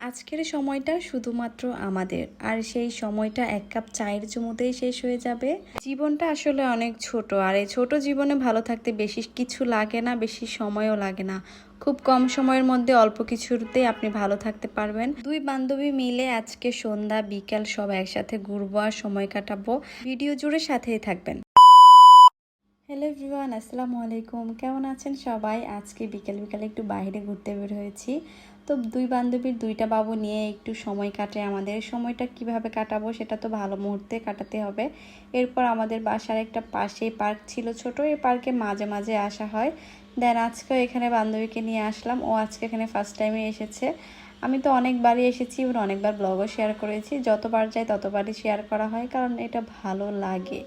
আজকের সময়টা শুধুমাত্র আমাদের, আর সেই সময়টা এক কাপ চায়ের চুমুতেই শেষ হয়ে যাবে। জীবনটা আসলে অনেক ছোট, আর এই ছোট জীবনে ভালো থাকতে বেশি কিছু লাগে না, বেশি সময়ও লাগে না। খুব কম সময়ের মধ্যে অল্প কিছুতেই আপনি ভালো থাকতে পারবেন। দুই বান্ধবী মিলে আজকে সন্ধ্যা, বিকাল সব একসাথে ঘুরবো আর সময় কাটাবো। ভিডিও জুড়ে সাথেই থাকবেন। হ্যালো এভরিওয়ান আসসালামু আলাইকুম। কেমন আছেন সবাই? আজকে বিকেল, বিকালে একটু বাইরে ঘুরতে বের হয়েছি। তো দুই বান্ধবীর দুইটা বাবু নিয়ে একটু সময় কাটে আমাদের। সময়টা কীভাবে কাটাবো সেটা তো ভালো মুহূর্তে কাটাতে হবে। এরপর আমাদের বাসার একটা পাশে পার্ক ছিল ছোট, এই পার্কে মাঝে মাঝে আসা হয়। দেন আজকেও এখানে বান্ধবীকে নিয়ে আসলাম। ও আজকে এখানে ফার্স্ট টাইমে এসেছে। আমি তো অনেকবারই এসেছি এবং অনেকবার ব্লগও শেয়ার করেছি। যতবার যাই ততবারই শেয়ার করা হয়, কারণ এটা ভালো লাগে।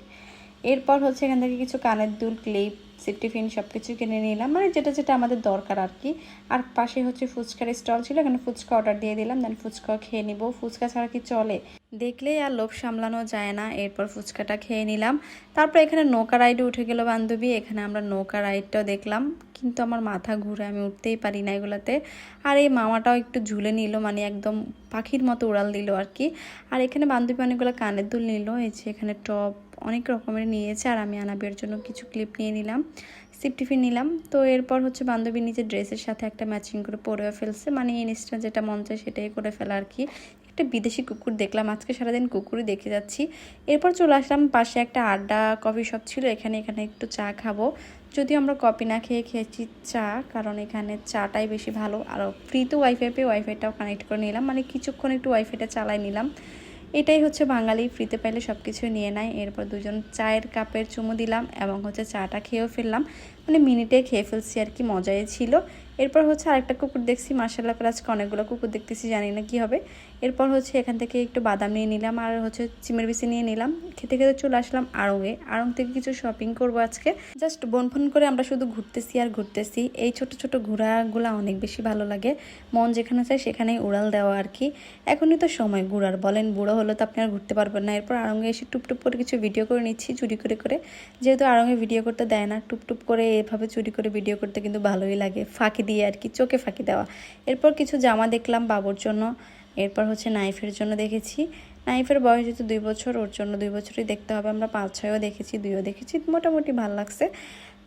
এরপর হচ্ছে এখান থেকে কিছু কানের দুল, ক্লিপ সিফটিফিন সব কিছু কিনে নিলাম। মানে যেটা যেটা আমাদের দরকার আর কি। আর পাশে হচ্ছে ফুচকার স্টল ছিল, এখানে ফুচকা অর্ডার দিয়ে দিলাম, দেন ফুচকা খেয়ে নিব। ফুচকা ছাড়া কি চলে? দেখলেই আর লোভ সামলানো যায় না। এরপর ফুচকাটা খেয়ে নিলাম। তারপর এখানে নৌকা রাইডে উঠে গেল বান্ধবী। এখানে আমরা নৌকা রাইডটাও দেখলাম। কিন্তু আমার মাথা ঘুরে আমি উঠতেই পারি না এগুলাতে। আর এই মামাটাও একটু ঝুলে নিল মানে একদম পাখির মতো উড়াল দিল আর কি। আর এখানে বান্ধবী অনেকগুলো কানের দুল নিল। এই যে এখানে টপ অনেক রকমের নিয়েছে। আর আমি আনাবের জন্য কিছু ক্লিপ নিয়ে নিলাম সিপ টিফিন নিলাম। তো এরপর হচ্ছে বান্ধবী নিজের ড্রেসের সাথে একটা ম্যাচিং করে পরেও ফেলছে। মানে ইনস্টা যেটা মন চায় সেটাই করে ফেলা আর কি। একটা বিদেশি কুকুর দেখলাম, আজকে সারাদিন কুকুরই দেখে যাচ্ছি। এরপর চলে আসলাম, পাশে একটা আড্ডা কফি শপ ছিল, এখানে এখানে একটু চা খাব। যদিও আমরা কফি না খেয়ে খেয়েছি চা, কারণ এখানে চাটাই বেশি ভালো। আর ফ্রিতে ওয়াইফাই পেয়ে ওয়াইফাইটাও কানেক্ট করে নিলাম মানে কিছুক্ষণ একটু ওয়াইফাইটা চালাই নিলাম। এটাই হচ্ছে বাঙালি ফ্রিতে পাইলে সব কিছু নিয়ে নেয়। এরপর দুজন চায়ের কাপের চুমু দিলাম এবং হচ্ছে চাটা খেয়েও ফেললাম। মানে মিনিটে খেয়ে ফেলছি আর কি, মজাই ছিল। এরপর হচ্ছে আরেকটা কুকুর দেখছি মার্শাল্লাহ করে আজকে অনেকগুলো কুকুর দেখতেছি, জানি না কি হবে। এরপর হচ্ছে এখান থেকে একটু বাদাম নিয়ে নিলাম আর হচ্ছে চিমের বিচি নিয়ে নিলাম। খেতে খেতে চলে আসলাম আড়ংয়ে আড়ং থেকে কিছু শপিং করব আজকে। জাস্ট বন ফোন করে আমরা শুধু ঘুরতেছি আর ঘুরতেছি। এই ছোট ছোট ঘোরাগুলো অনেক বেশি ভালো লাগে। মন যেখানে চায় সেখানেই উড়াল দেওয়া আর কি। এখনই তো সময় ঘুরার। বলেন, বুড়ো হলে তো আপনি আর ঘুরতে পারবেন না। এরপর আড়ঙ্গে এসে টুপটুপ করে কিছু ভিডিও করে নিচ্ছি, চুরি করে করে। যেহেতু আড়ঙ্গে ভিডিও করতে দেয় না, টুপটুপ করে এভাবে চুরি করে ভিডিও করতে কিন্তু ভালোই লাগে। ফাঁকি দিয়ে আর কি, চোখে ফাঁকি দেওয়া। এরপর কিছু জামা দেখলাম বাবুর জন্য। এরপর হচ্ছে নাইফের জন্য দেখেছি। নাইফের বয়স যেহেতু দুই বছর, ওর জন্য দুই বছরই দেখতে হবে। আমরা পাঁচ ছয়ও দেখেছি, দুইও দেখেছি। মোটামুটি ভালো লাগছে।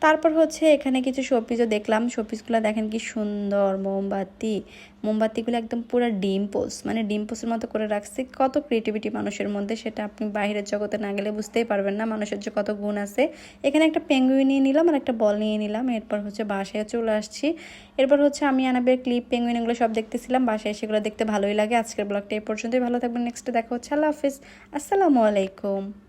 তারপর হচ্ছে এখানে কিছু শোপিসও দেখলাম। শোপিসগুলো দেখেন কি সুন্দর, মোমবাতি। মোমবাতিগুলো একদম পুরো ডিম পোস মানে ডিম পোসের মতো করে রাখছে। কত ক্রিয়েটিভিটি মানুষের মধ্যে, সেটা আপনি বাইরের জগতে না গেলে বুঝতেই পারবেন না, মানুষের যে কত গুণ আছে। এখানে একটা পেঙ্গুইন নিয়ে নিলাম আর একটা বল নিয়ে নিলাম। এরপর হচ্ছে বাসায় চলে আসছি। এরপর হচ্ছে আমি আনাবের ক্লিপ পেঙ্গুইন এগুলো সব দেখতেছিলাম। বাসায় সেগুলো দেখতে ভালোই লাগে। আজকের ব্লগটা এই পর্যন্তই। ভালো থাকবেন। নেক্সটে দেখা হচ্ছে। আল্লাহ হাফিজ। আসসালামু আলাইকুম।